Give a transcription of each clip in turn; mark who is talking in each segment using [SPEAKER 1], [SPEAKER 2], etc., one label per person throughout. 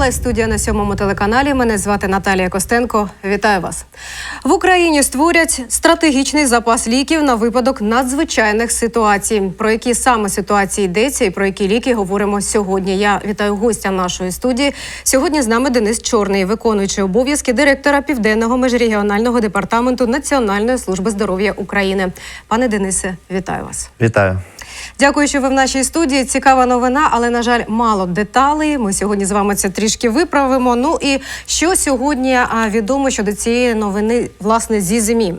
[SPEAKER 1] Це лайв студія на сьомому телеканалі. Мене звати Наталія Костенко. Вітаю вас. В Україні створять стратегічний запас ліків на випадок надзвичайних ситуацій. Про які саме ситуації йдеться і про які ліки говоримо сьогодні. Я вітаю гостя нашої студії. Сьогодні з нами Денис Чорний, виконуючий обов'язки директора Південного міжрегіонального департаменту Національної служби здоров'я України. Пане Денисе, вітаю вас.
[SPEAKER 2] Вітаю.
[SPEAKER 1] Дякую, що ви в нашій студії. Цікава новина, але на жаль, мало деталей. Ми сьогодні з вами це трішки виправимо. Ну і що сьогодні відомо щодо цієї новини, власне, зі ЗМІ.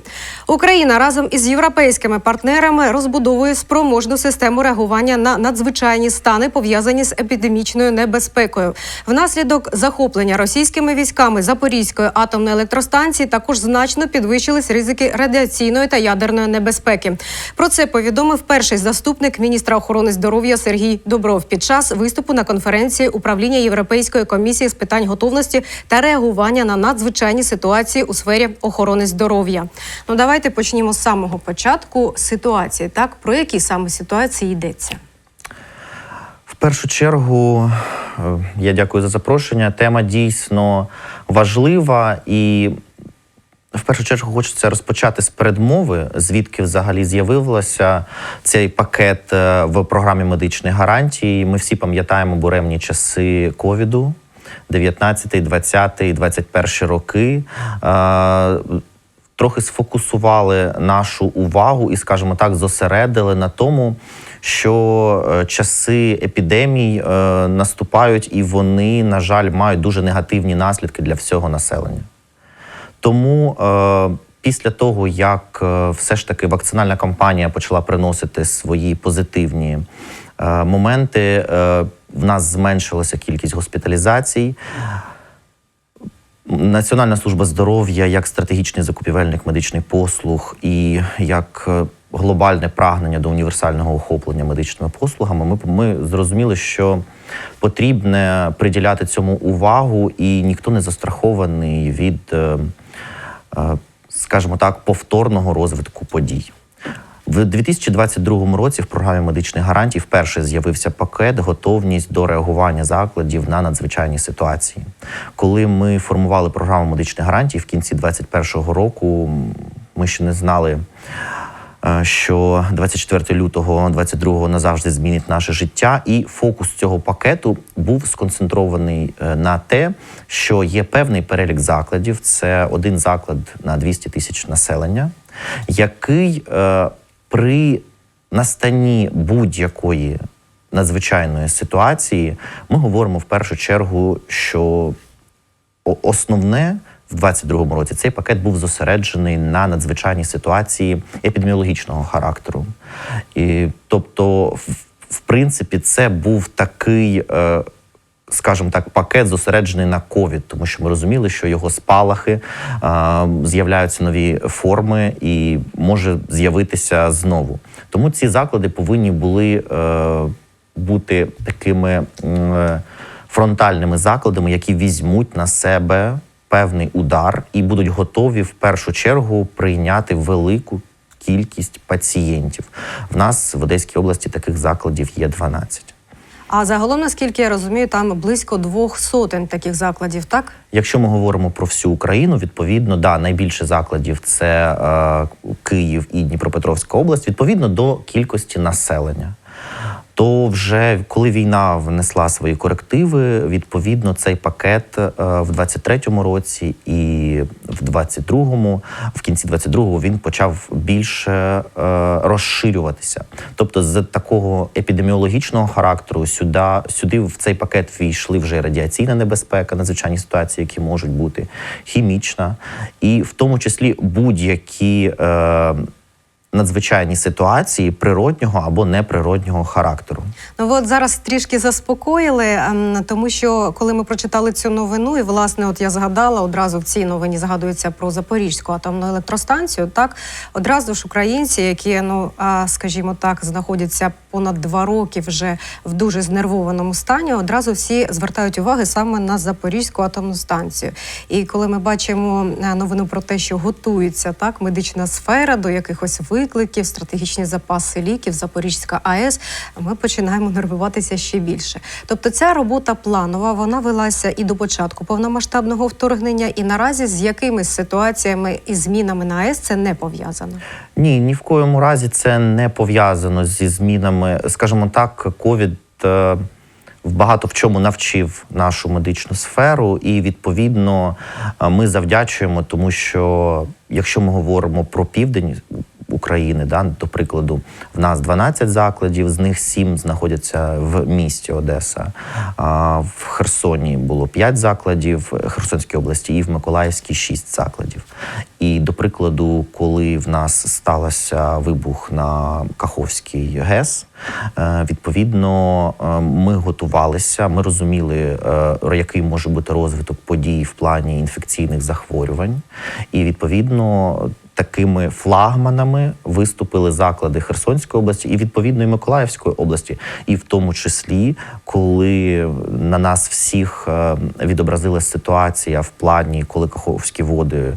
[SPEAKER 1] Україна разом із європейськими партнерами розбудовує спроможну систему реагування на надзвичайні стани, пов'язані з епідемічною небезпекою. Внаслідок захоплення російськими військами Запорізької атомної електростанції також значно підвищились ризики радіаційної та ядерної небезпеки. Про це повідомив перший заступник міністра охорони здоров'я Сергій Добров під час виступу на конференції управління Європейської комісії з питань готовності та реагування на надзвичайні ситуації у сфері охорони здоров'я. Ну давайте почнімо з самого початку ситуації. Так про які саме ситуації йдеться?
[SPEAKER 2] В першу чергу е, я дякую за запрошення. Тема дійсно важлива і. В першу чергу хочеться розпочати з передмови, звідки взагалі з'явився цей пакет е, в програмі медичних гарантій. Ми всі пам'ятаємо буремні часи ковіду, 19, 20, 21 роки. Е, Трохи сфокусували нашу увагу і, скажімо так, зосередили на тому, що е, часи епідемій наступають, і вони, на жаль, мають дуже негативні наслідки для всього населення. Тому е, після того, як е, все ж таки вакцинальна кампанія почала приносити свої позитивні е, моменти, в нас зменшилася кількість госпіталізацій. Національна служба здоров'я як стратегічний закупівельник медичних послуг і як глобальне прагнення до універсального охоплення медичними послугами, ми, ми зрозуміли, що потрібно приділяти цьому увагу, і ніхто не застрахований від, скажімо так, повторного розвитку подій. В 2022 році в програмі медичних гарантій вперше з'явився пакет готовність до реагування закладів на надзвичайні ситуації. Коли ми формували програму медичних гарантій в кінці 2021 року, ми ще не знали. Що 24 лютого 22-го назавжди змінить наше життя, і фокус цього пакету був сконцентрований е, на те, що є певний перелік закладів. Це один заклад на 200 тисяч населення, який е, при настанні будь-якої надзвичайної ситуації ми говоримо в першу чергу, що основне в 22-му році цей пакет був зосереджений на надзвичайній ситуації епідеміологічного характеру. І, тобто, в принципі, це був такий. Е, скажімо так, пакет зосереджений на ковід, тому що ми розуміли, що його спалахи е, з'являються нові форми і може з'явитися знову. Тому ці заклади повинні були е, бути такими е, фронтальними закладами, які візьмуть на себе певний удар і будуть готові в першу чергу прийняти велику кількість пацієнтів. В нас в Одеській області таких закладів є 12.
[SPEAKER 1] А загалом, наскільки я розумію, там близько двох сотень таких закладів, так?
[SPEAKER 2] Якщо ми говоримо про всю Україну, відповідно, да, найбільше закладів це е, Київ і Дніпропетровська область, відповідно до кількості населення. То вже коли війна внесла свої корективи, відповідно цей пакет е, в 23-му році і в 22-му, в кінці 22-го він почав більше е, розширюватися. Тобто, з такого епідеміологічного характеру сюди, сюди в цей пакет війшли вже радіаційна небезпека, надзвичайні ситуації, які можуть бути, хімічна, і в тому числі будь-які. Надзвичайні ситуації природнього або неприроднього характеру.
[SPEAKER 1] Ну ви от зараз трішки заспокоїли, ем, тому що коли ми прочитали цю новину, і власне, от я згадала одразу в цій новині згадується про Запорізьку атомну електростанцію. Так одразу ж українці, які ну скажімо так, знаходяться понад два роки вже в дуже знервованому стані, одразу всі звертають уваги саме на Запорізьку атомну станцію. І коли ми бачимо е, новину про те, що готується так медична сфера до якихось викликів, стратегічні запаси ліків, Запорізька АЕС, ми починаємо нервуватися ще більше. Тобто, ця робота планова, вона велася і до початку повномасштабного вторгнення, і наразі з якимись ситуаціями і змінами на АЕС це не пов'язано.
[SPEAKER 2] Ні, ні в коєму разі це не пов'язано зі змінами. Скажімо так, ковід е, в багато в чому навчив нашу медичну сферу, і відповідно е, ми завдячуємо, тому що якщо ми говоримо про південь. України, да, до прикладу, в нас 12 закладів, з них 7 знаходяться в місті Одеса. А в Херсоні було 5 закладів, в Херсонській області, і в Миколаївській 6 закладів. І до прикладу, коли в нас стався вибух на Каховський ГЕС, е, відповідно, е, ми готувалися, ми розуміли, е, який може бути розвиток подій в плані інфекційних захворювань, і відповідно. Такими флагманами виступили заклади Херсонської області і відповідно і Миколаївської області, і в тому числі, коли на нас всіх е, відобразилася ситуація в плані, коли Каховські води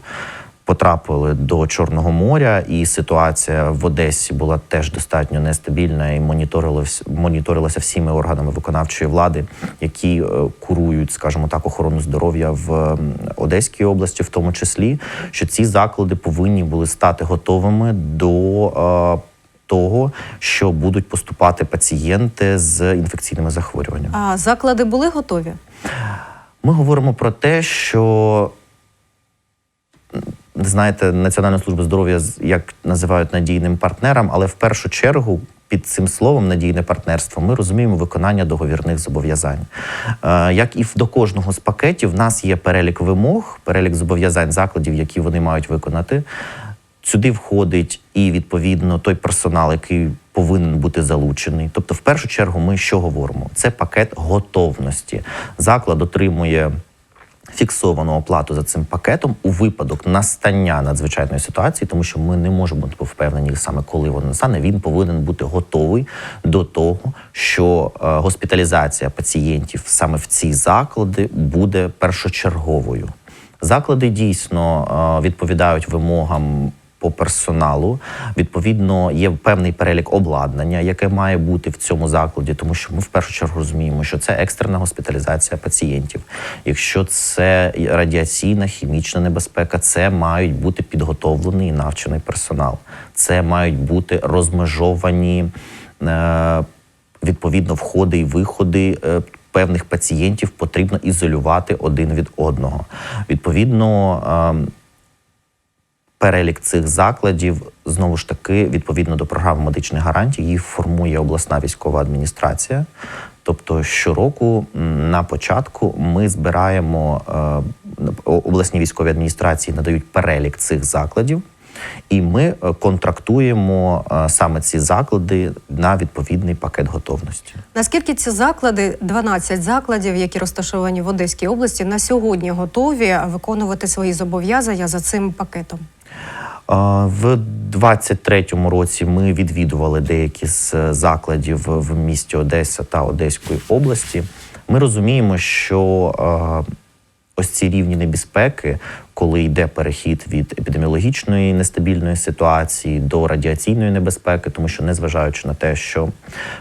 [SPEAKER 2] потрапили до Чорного моря, і ситуація в Одесі була теж достатньо нестабільна і моніторилась, моніторилася всіми органами виконавчої влади, які е, курують, скажімо так, охорону здоров'я в Одеській області, в тому числі, що ці заклади повинні були стати готовими до. е, Того, що будуть поступати пацієнти з інфекційними захворюваннями.
[SPEAKER 1] А заклади були готові?
[SPEAKER 2] Ми говоримо про те, що знаєте, Національна служба здоров'я як називають надійним партнером, але в першу чергу. Під цим словом надійне партнерство ми розуміємо виконання договірних зобов'язань. Е, як і до кожного з пакетів, в нас є перелік вимог, перелік зобов'язань закладів, які вони мають виконати. Сюди входить і відповідно той персонал, який повинен бути залучений. Тобто, в першу чергу, ми що говоримо? Це пакет готовності. Заклад отримує фіксовану оплату за цим пакетом у випадок настання надзвичайної ситуації, тому що ми не можемо бути впевнені саме коли воно настане. Він повинен бути готовий до того, що е, госпіталізація пацієнтів саме в ці заклади буде першочерговою. Заклади дійсно е, відповідають вимогам по персоналу. Відповідно, є певний перелік обладнання, яке має бути в цьому закладі, тому що ми в першу чергу розуміємо, що це екстрена госпіталізація пацієнтів. Якщо це радіаційна, хімічна небезпека, це мають бути підготовлений і навчений персонал. Це мають бути розмежовані. Е, Відповідно, входи і виходи е, певних пацієнтів потрібно ізолювати один від одного. Відповідно, ем, перелік цих закладів знову ж таки відповідно до програми медичних гарантій їх формує обласна військова адміністрація. Тобто щороку на початку ми збираємо е, обласні військові адміністрації надають перелік цих закладів. І ми е, контрактуємо е, саме ці заклади на відповідний пакет готовності.
[SPEAKER 1] Наскільки ці заклади, 12 закладів, які розташовані в Одеській області, на сьогодні готові виконувати свої зобов'язання за цим пакетом?
[SPEAKER 2] В 23-му році ми відвідували деякі з е, закладів в місті Одеса та Одеської області. Ми розуміємо, що ось ці рівні небезпеки, коли йде перехід від епідеміологічної нестабільної ситуації до радіаційної небезпеки, тому що незважаючи на те, що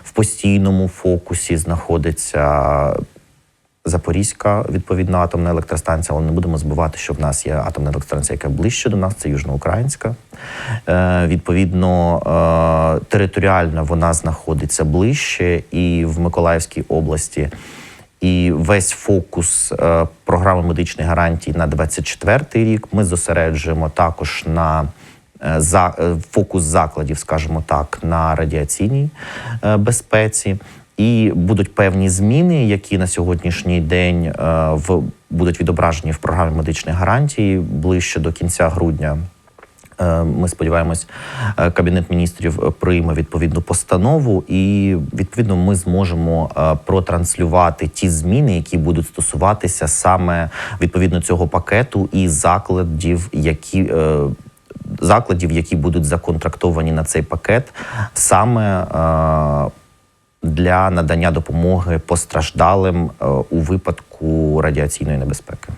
[SPEAKER 2] в постійному фокусі знаходиться Запорізька відповідна атомна електростанція, але не будемо забувати, що в нас є атомна електростанція, яка ближче до нас, це Южноукраїнська. Е, відповідно, е, територіально вона знаходиться ближче і в Миколаївській області. І весь фокус е, програми медичних гарантій на 24-й рік ми зосереджуємо також на е, за е, фокус закладів, скажімо так, на радіаційній е, безпеці. І будуть певні зміни, які на сьогоднішній день е, в будуть відображені в програмі медичних гарантій ближче до кінця грудня. Е, Ми сподіваємось, е, кабінет міністрів прийме відповідну постанову, і відповідно ми зможемо протранслювати ті зміни, які будуть стосуватися саме відповідно цього пакету і закладів, які закладів, які будуть законтрактовані на цей пакет, саме для надання допомоги постраждалим е, у випадку радіаційної небезпеки.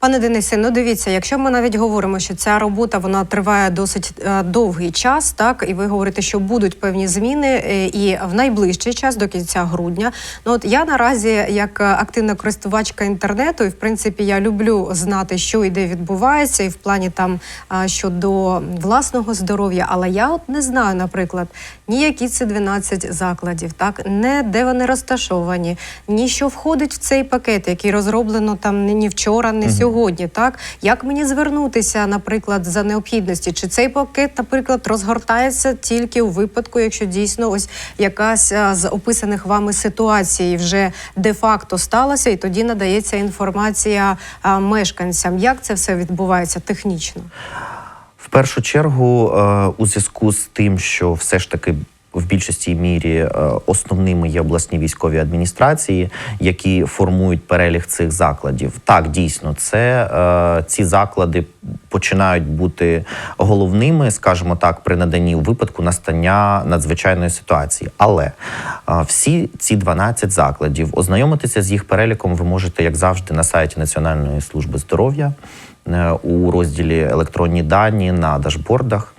[SPEAKER 1] Пане Денисе, ну дивіться, якщо ми навіть говоримо, що ця робота вона триває досить е, довгий час, так і ви говорите, що будуть певні зміни е, і в найближчий час до кінця грудня. Ну от я наразі, як е, активна користувачка інтернету, і в принципі я люблю знати, що і де відбувається, і в плані там щодо власного здоров'я. Але я от не знаю, наприклад, ні які це 12 закладів, так не де вони розташовані, ні що входить в цей пакет, який розроблено там ні вчора, не сьогодні. Так як мені звернутися, наприклад, за необхідності? Чи цей пакет, наприклад, розгортається тільки у випадку, якщо дійсно ось якась з описаних вами ситуацій вже де-факто сталася, і тоді надається інформація мешканцям. Як це все відбувається технічно?
[SPEAKER 2] В першу чергу, е, у зв'язку з тим, що все ж таки. В більшості мірі е, основними є обласні військові адміністрації, які формують перелік цих закладів. Так, дійсно, це е, ці заклади починають бути головними, скажімо так, при наданні у випадку настання надзвичайної ситуації. Але е, всі ці 12 закладів ознайомитися з їх переліком ви можете, як завжди, на сайті Національної служби здоров'я у розділі електронні дані на дашбордах.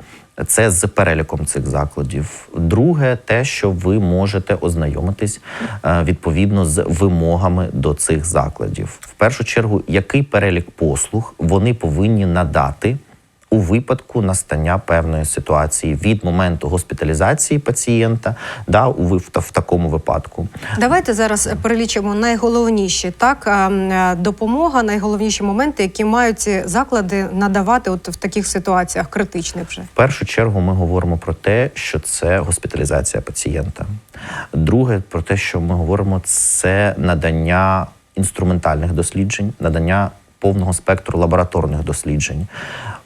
[SPEAKER 2] Це з переліком цих закладів. Друге, те, що ви можете ознайомитись е, відповідно з вимогами до цих закладів. В першу чергу, який перелік послуг вони повинні надати у випадку настання певної ситуації від моменту госпіталізації пацієнта, да, у в, в такому випадку.
[SPEAKER 1] Давайте зараз перелічимо найголовніші так допомога, найголовніші моменти, які мають ці заклади надавати от в таких ситуаціях критичних вже.
[SPEAKER 2] В першу чергу ми говоримо про те, що це госпіталізація пацієнта. Друге, про те, що ми говоримо, це надання інструментальних досліджень, надання повного спектру лабораторних досліджень.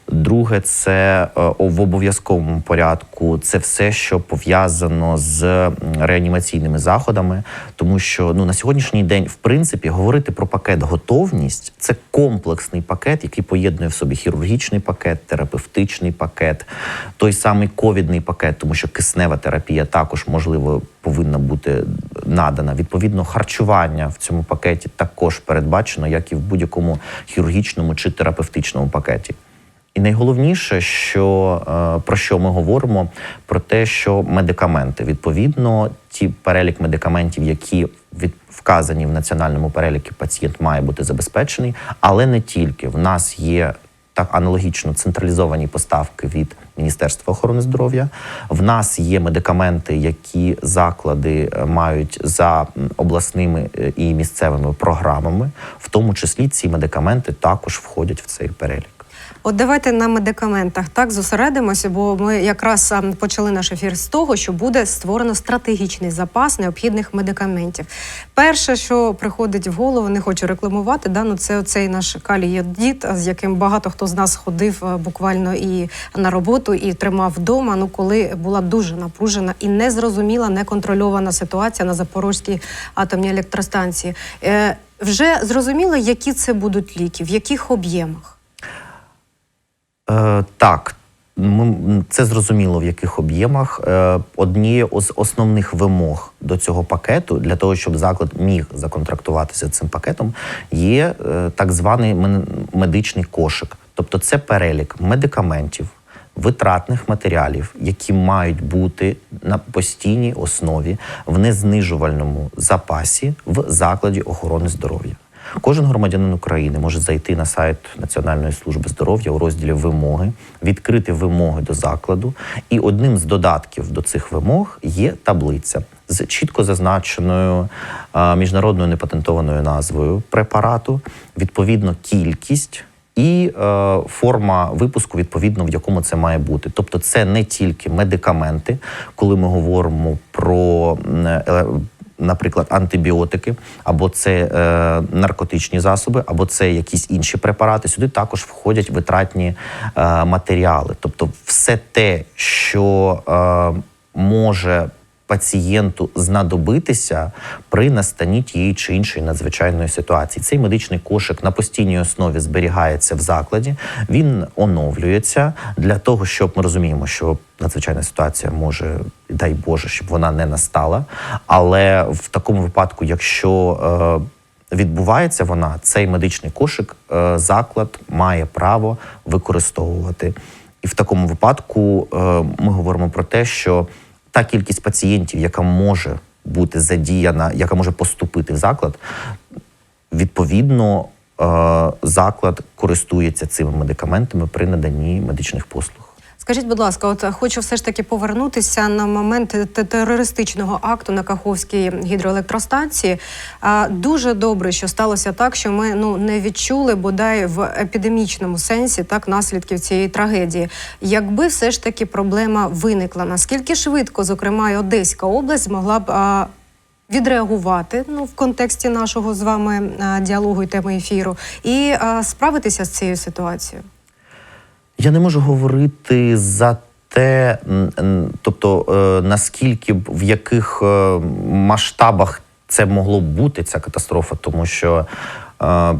[SPEAKER 2] Друге, це е, в обов'язковому порядку. Це все, що пов'язано з реанімаційними заходами, тому що ну на сьогоднішній день, в принципі, говорити про пакет готовність це комплексний пакет, який поєднує в собі хірургічний пакет, терапевтичний пакет, той самий ковідний пакет, тому що киснева терапія також можливо повинна бути надана. Відповідно, харчування в цьому пакеті також передбачено, як і в будь-якому хірургічному чи терапевтичному пакеті. І найголовніше, що е, про що ми говоримо, про те, що медикаменти відповідно, ті перелік медикаментів, які від вказані в національному переліку, пацієнт має бути забезпечений, але не тільки в нас є. Так аналогічно централізовані поставки від Міністерства охорони здоров'я. В нас є медикаменти, які заклади е, мають за обласними е, і місцевими програмами. В тому числі ці медикаменти також входять в цей перелік.
[SPEAKER 1] От давайте на медикаментах так зосередимося, бо ми якраз почали наш ефір з того, що буде створено стратегічний запас необхідних медикаментів. Перше, що приходить в голову, не хочу рекламувати, да, ну це оцей наш калій-йодід, з яким багато хто з нас ходив буквально і на роботу, і тримав вдома. Ну коли була дуже напружена і незрозуміла, неконтрольована ситуація на Запорозькій атомній електростанції. Е, вже зрозуміло, які це будуть ліки, в яких об'ємах.
[SPEAKER 2] Е, так, це зрозуміло в яких об'ємах. Е, однією з основних вимог до цього пакету для того, щоб заклад міг законтрактуватися цим пакетом, є е, так званий медичний кошик. Тобто це перелік медикаментів, витратних матеріалів, які мають бути на постійній основі в незнижувальному запасі в закладі охорони здоров'я. Кожен громадянин України може зайти на сайт Національної служби здоров'я у розділі вимоги, відкрити вимоги до закладу, і одним з додатків до цих вимог є таблиця з чітко зазначеною міжнародною непатентованою назвою препарату, відповідно кількість. І е, форма випуску, відповідно, в якому це має бути. Тобто, це не тільки медикаменти, коли ми говоримо про е, наприклад, антибіотики, або це е, наркотичні засоби, або це якісь інші препарати. Сюди також входять витратні е, матеріали. Тобто, все те, що е, може пацієнту знадобитися при настанні тієї чи іншої надзвичайної ситуації. Цей медичний кошик на постійній основі зберігається в закладі. Він оновлюється для того, щоб ми розуміємо, що надзвичайна ситуація може, дай Боже, щоб вона не настала. Але в такому випадку, якщо е, відбувається вона, цей медичний кошик е, заклад має право використовувати. І в такому випадку е, ми говоримо про те, що та кількість пацієнтів, яка може бути задіяна, яка може поступити в заклад, відповідно, е, заклад користується цими медикаментами при наданні медичних послуг.
[SPEAKER 1] Скажіть, будь ласка, от хочу все ж таки повернутися на момент терористичного акту на Каховській гідроелектростанції. А, Дуже добре, що сталося так, що ми ну не відчули бодай в епідемічному сенсі так наслідків цієї трагедії. Якби все ж таки проблема виникла, наскільки швидко, зокрема, і Одеська область змогла б. Відреагувати ну в контексті нашого з вами діалогу і теми ефіру, і а, справитися з цією ситуацією.
[SPEAKER 2] Я не можу говорити за те, тобто е, наскільки б в яких е, масштабах це могло бути ця катастрофа, тому що. е,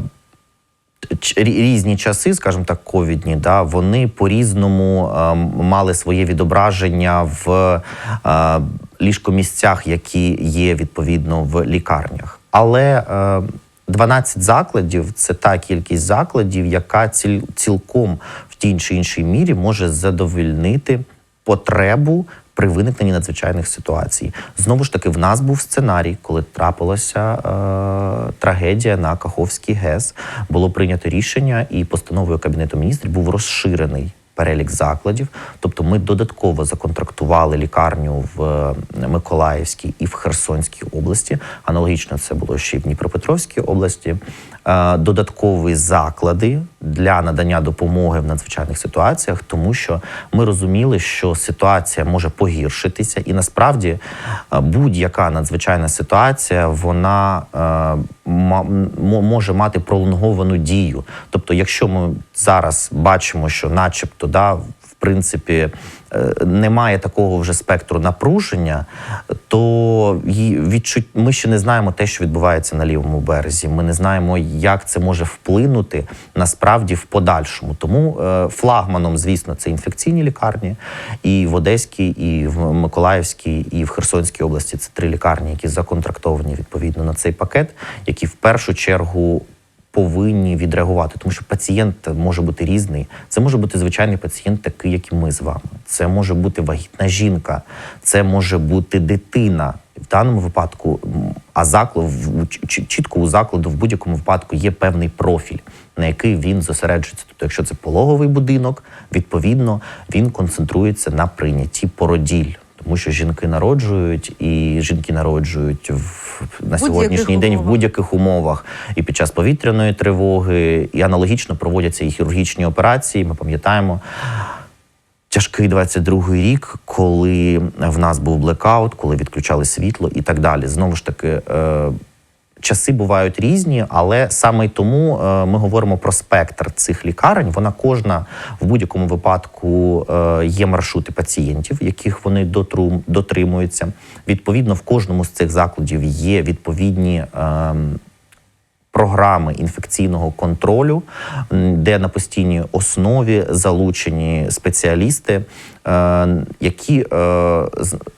[SPEAKER 2] Різні часи, скажімо так, ковідні, да, вони по-різному мали своє відображення в ліжкомісцях, які є відповідно в лікарнях. Але е, 12 закладів це та кількість закладів, яка ціл, цілком в тій чи іншій мірі може задовільнити потребу при виникненні надзвичайних ситуацій. Знову ж таки, в нас був сценарій, коли трапилася е, трагедія на Каховській ГЕС. Було прийнято рішення, і постановою Кабінету міністрів був розширений. Перелік закладів, тобто ми додатково законтрактували лікарню в е, Миколаївській і в Херсонській області. Аналогічно це було ще й в Дніпропетровській області. Е, Додаткові заклади для надання допомоги в надзвичайних ситуаціях, тому що ми розуміли, що ситуація може погіршитися, і насправді е, будь-яка надзвичайна ситуація вона може мати пролонговану дію. Тобто, якщо ми зараз бачимо, що, начебто, да, в принципі, е, немає такого вже спектру напруження, то ї- відчут... ми ще не знаємо те, що відбувається на лівому березі. Ми не знаємо, як це може вплинути насправді в подальшому. Тому е, флагманом, звісно, це інфекційні лікарні, і в Одеській, і в Миколаївській, і в Херсонській області це три лікарні, які законтрактовані відповідно на цей пакет, які в першу чергу повинні відреагувати, тому що пацієнт може бути різний. Це може бути звичайний пацієнт, такий, як і ми з вами. Це може бути вагітна жінка, це може бути дитина. В даному випадку, а заклад чітко у закладу в будь-якому випадку є певний профіль, на який він зосереджується. Тобто, якщо це пологовий будинок, відповідно він концентрується на прийнятті породіль. Тому що жінки народжують, і жінки народжують в на сьогоднішній день в будь-яких умовах і під час повітряної тривоги, і аналогічно проводяться і хірургічні операції. Ми пам'ятаємо тяжкий 22-й рік, коли в нас був блекаут, коли відключали світло і так далі. Знову ж таки. Е- Часи бувають різні, але саме тому е, ми говоримо про спектр цих лікарень. Вона кожна в будь-якому випадку е, є маршрути пацієнтів, яких вони дотримуються. Відповідно, в кожному з цих закладів є відповідні. Програми інфекційного контролю, де на постійній основі залучені спеціалісти, е, які, е,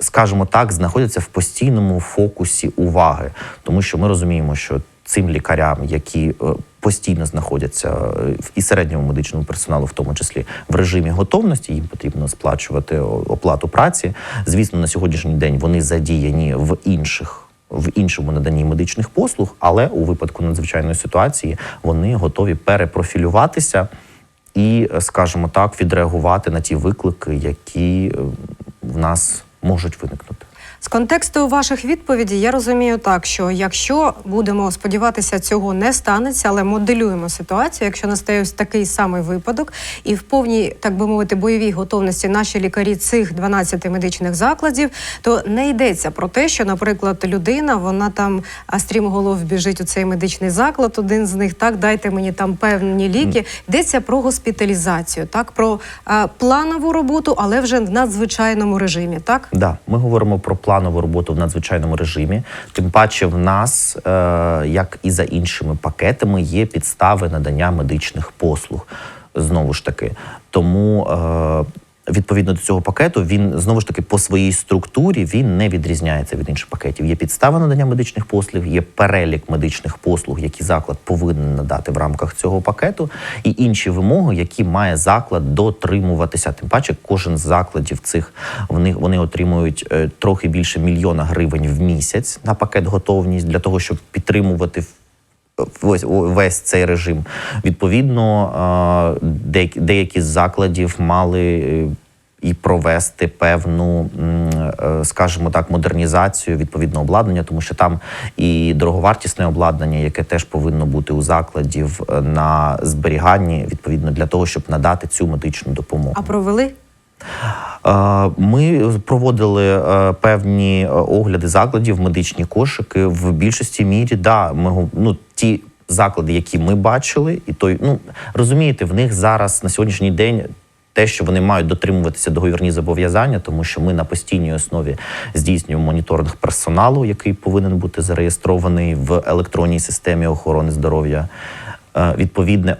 [SPEAKER 2] скажімо так, знаходяться в постійному фокусі уваги, тому що ми розуміємо, що цим лікарям, які е, постійно знаходяться в- і середньому медичному персоналу, в тому числі в режимі готовності, їм потрібно сплачувати оплату праці. Звісно, на сьогоднішній день вони задіяні в інших в іншому наданні медичних послуг, але у випадку надзвичайної ситуації вони готові перепрофілюватися і, скажімо так, відреагувати на ті виклики, які е, в нас можуть виникнути.
[SPEAKER 1] З контексту ваших відповідей я розумію так, що якщо будемо сподіватися, цього не станеться, але моделюємо ситуацію, якщо настає ось такий самий випадок, і в повній, так би мовити, бойовій готовності наші лікарі цих 12 медичних закладів, то не йдеться про те, що, наприклад, людина вона там стрімголов біжить у цей медичний заклад. Один з них так дайте мені там певні ліки. Йдеться про госпіталізацію, так про а, планову роботу, але вже в надзвичайному режимі. Так
[SPEAKER 2] Да, ми говоримо про планову роботу в надзвичайному режимі. Тим паче, в нас, е, як і за іншими пакетами, є підстави надання медичних послуг. Знову ж таки, тому. Відповідно до цього пакету, він знову ж таки по своїй структурі він не відрізняється від інших пакетів. Є підстава надання медичних послуг, є перелік медичних послуг, які заклад повинен надати в рамках цього пакету, і інші вимоги, які має заклад дотримуватися. Тим паче, кожен з закладів цих вони, вони отримують е, трохи більше мільйона гривень в місяць на пакет готовність для того, щоб підтримувати весь, весь цей режим. Відповідно, е, деякі, з закладів мали е, і провести певну, е, скажімо так, модернізацію відповідно обладнання, тому що там і дороговартісне обладнання, яке теж повинно бути у закладів на зберіганні, відповідно для того, щоб надати цю медичну допомогу.
[SPEAKER 1] А провели?
[SPEAKER 2] Ми проводили е, певні е, огляди закладів, медичні кошики. В більшості мірі, да, ми ну, ті заклади, які ми бачили, і той, ну розумієте, в них зараз на сьогоднішній день. Те, що вони мають дотримуватися договірні зобов'язання, тому що ми на постійній основі здійснюємо моніторинг персоналу, який повинен бути зареєстрований в електронній системі охорони здоров'я, Е, відповідне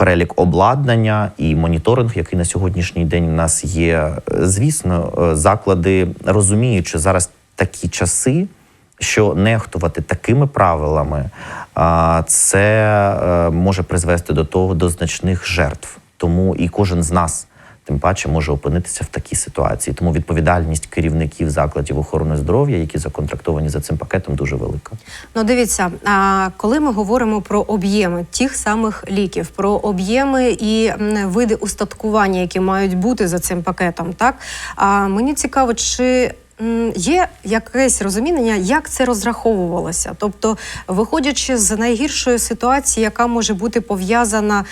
[SPEAKER 2] перелік обладнання і моніторинг, який на сьогоднішній день у нас є. Е, Звісно, е, заклади розуміють, що зараз такі часи, що нехтувати такими правилами, це е, може призвести до того до значних жертв. Тому і кожен з нас. Тим паче може опинитися в такій ситуації. Тому відповідальність керівників закладів охорони здоров'я, які законтрактовані за цим пакетом, дуже велика.
[SPEAKER 1] Ну, дивіться, а коли ми говоримо про об'єми тих самих ліків, про об'єми і види устаткування, які мають бути за цим пакетом, так а мені цікаво, чи є якесь розуміння, як це розраховувалося? Тобто, виходячи з найгіршої ситуації, яка може бути пов'язана,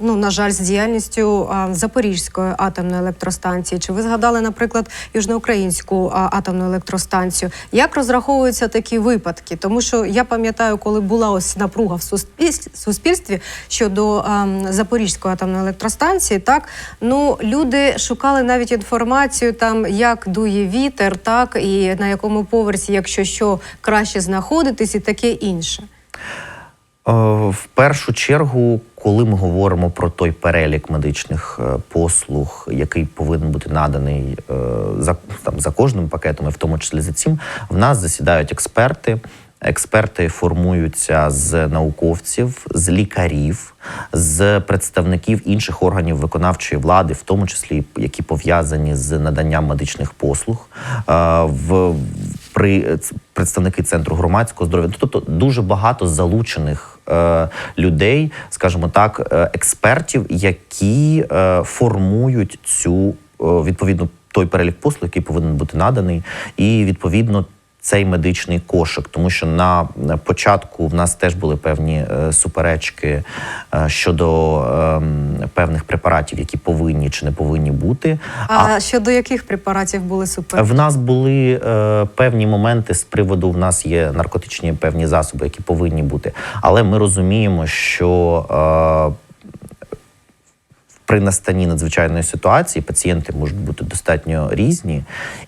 [SPEAKER 1] ну на жаль, з діяльністю Запорізької атомної електростанції, чи ви згадали, наприклад, Южноукраїнську атомну електростанцію? Як розраховуються такі випадки? Тому що я пам'ятаю, коли була ось напруга в суспільстві, щодо Запорізької атомної електростанції, так ну люди шукали навіть інформацію, там як дує вітер, так і на якому поверсі, якщо що краще знаходитись, і таке інше.
[SPEAKER 2] Е, В першу чергу, коли ми говоримо про той перелік медичних е, послуг, який повинен бути наданий е, за там за кожним пакетом, і в тому числі за цим, в нас засідають експерти. Експерти формуються з науковців, з лікарів, з представників інших органів виконавчої влади, в тому числі які пов'язані з наданням медичних послуг. Е, В при представники центру громадського здоров'я. Тобто дуже багато залучених е, людей, скажімо так, е, експертів, які формують цю відповідно той перелік послуг, який повинен бути наданий, і відповідно. Цей медичний кошик, тому що на початку в нас теж були певні е, суперечки е, щодо е, певних препаратів, які повинні чи не повинні бути.
[SPEAKER 1] А, щодо яких препаратів були супер?
[SPEAKER 2] В нас були е, певні моменти з приводу. В нас є наркотичні певні засоби, які повинні бути. Але ми розуміємо, що при настанні надзвичайної ситуації пацієнти можуть бути достатньо різні,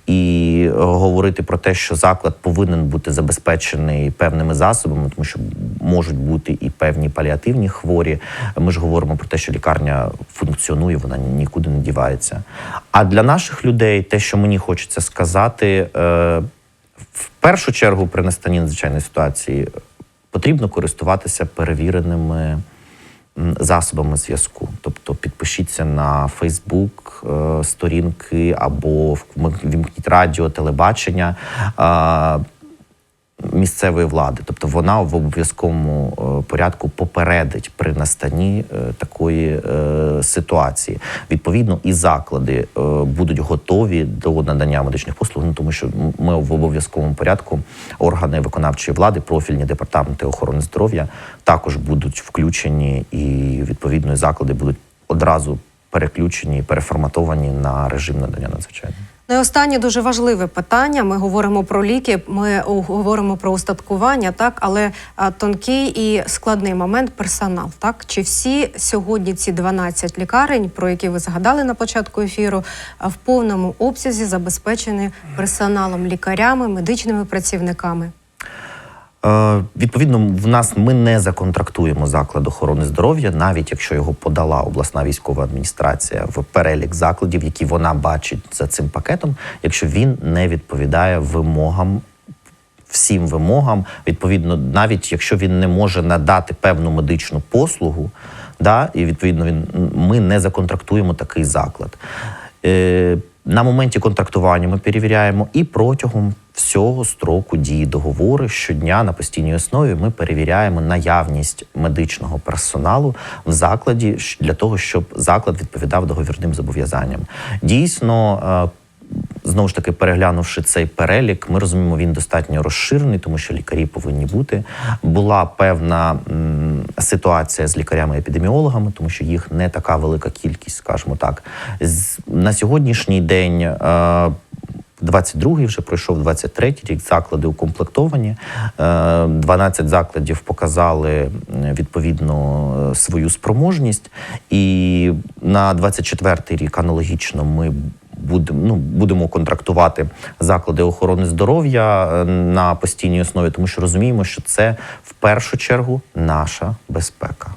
[SPEAKER 2] і е, говорити про те, що заклад повинен бути забезпечений певними засобами, тому що можуть бути і певні паліативні хворі. Ми ж говоримо про те, що лікарня функціонує, вона нікуди не дівається. А для наших людей, те, що мені хочеться сказати, е, в першу чергу при настанні надзвичайної ситуації потрібно користуватися перевіреними засобами зв'язку. Тобто підпишіться на Фейсбук сторінки або вімкніть радіо, телебачення. Місцевої влади, тобто вона в обов'язковому е, порядку попередить при настанні е, такої е, ситуації. Відповідно, і заклади будуть готові до надання медичних послуг, ну тому що ми в обов'язковому порядку органи виконавчої влади, профільні департаменти охорони здоров'я також будуть включені, і відповідно і заклади будуть одразу переключені переформатовані на режим надання надзвичайного.
[SPEAKER 1] Ну і останнє дуже важливе питання. Ми говоримо про ліки, ми говоримо про устаткування, так але тонкий і складний момент персонал. Так чи всі сьогодні ці 12 лікарень, про які ви згадали на початку ефіру, в повному обсязі забезпечені персоналом, лікарями, медичними працівниками?
[SPEAKER 2] Е, Відповідно, в нас ми не законтрактуємо заклад охорони здоров'я, навіть якщо його подала обласна військова адміністрація в перелік закладів, які вона бачить за цим пакетом, якщо він не відповідає вимогам. Всім вимогам, відповідно, навіть якщо він не може надати певну медичну послугу, да, і відповідно він ми не законтрактуємо такий заклад. Е, на моменті контрактування ми перевіряємо і протягом всього строку дії договору щодня на постійній основі ми перевіряємо наявність медичного персоналу в закладі для того, щоб заклад відповідав договірним зобов'язанням. Дійсно. Е, Знову ж таки, переглянувши цей перелік, ми розуміємо, він достатньо розширений, тому що лікарі повинні бути. Була певна ситуація з лікарями-епідеміологами, тому що їх не така велика кількість, скажімо так. На сьогоднішній день. Е, 22-й вже пройшов 23-й рік. Заклади укомплектовані. Е, 12 закладів показали відповідно е, свою спроможність. І на 24-й рік аналогічно ми будемо, ну, будемо контрактувати заклади охорони здоров'я е, на постійній основі, тому що розуміємо, що це в першу чергу наша безпека.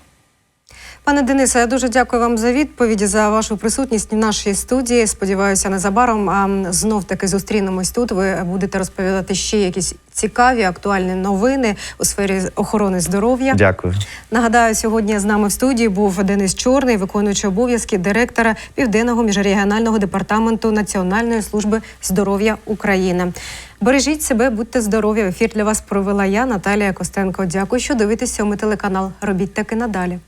[SPEAKER 1] Пане Денисе, я дуже дякую вам за відповіді за вашу присутність в нашій студії. Сподіваюся, незабаром а, знов таки зустрінемось тут. Ви будете розповідати ще якісь цікаві актуальні новини у сфері охорони здоров'я.
[SPEAKER 2] Дякую.
[SPEAKER 1] Нагадаю, сьогодні з нами в студії був Денис Чорний, виконуючий обов'язки директора Південного міжрегіонального департаменту Національної служби здоров'я України. Бережіть себе, будьте здорові. Ефір для вас провела я, Наталія Костенко. Дякую, що дивитесь сьомий телеканал. Робіть таки надалі.